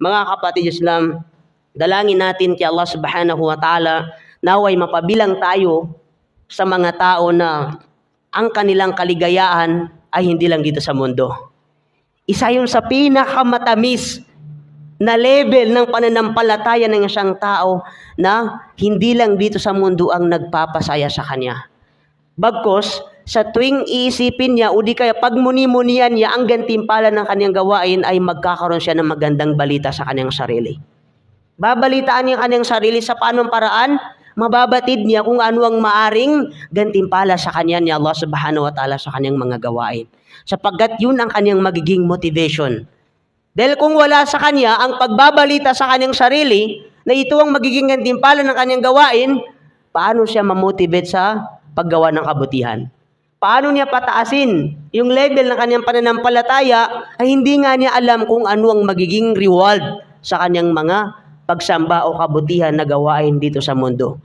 Mga kapatid Islam, dalangin natin kay Allah subhanahu wa ta'ala naway mapabilang tayo sa mga tao na ang kanilang kaligayahan ay hindi lang dito sa mundo. Isa yun sa pinakamatamis na level ng pananampalataya ng isang tao na hindi lang dito sa mundo ang nagpapasaya sa kanya. Bagkos, sa tuwing iisipin niya o di kaya pagmuni-munian niya ang gantimpala ng kanyang gawain ay magkakaroon siya ng magandang balita sa kanyang sarili. Babalitaan niya ang kanyang sarili sa paanong paraan, mababatid niya kung ano ang maaring gantimpala sa kanya ni Allah subhanahu wa ta'ala sa kanyang mga gawain. Sapagkat yun ang kanyang magiging motivation. Dahil kung wala sa kanya ang pagbabalita sa kanyang sarili na ito ang magiging gantimpala ng kanyang gawain, paano siya mamotivate sa paggawa ng kabutihan? Paano niya pataasin yung level ng kanyang pananampalataya ay hindi nga niya alam kung ano ang magiging reward sa kanyang mga pagsamba o kabutihan na gawain dito sa mundo.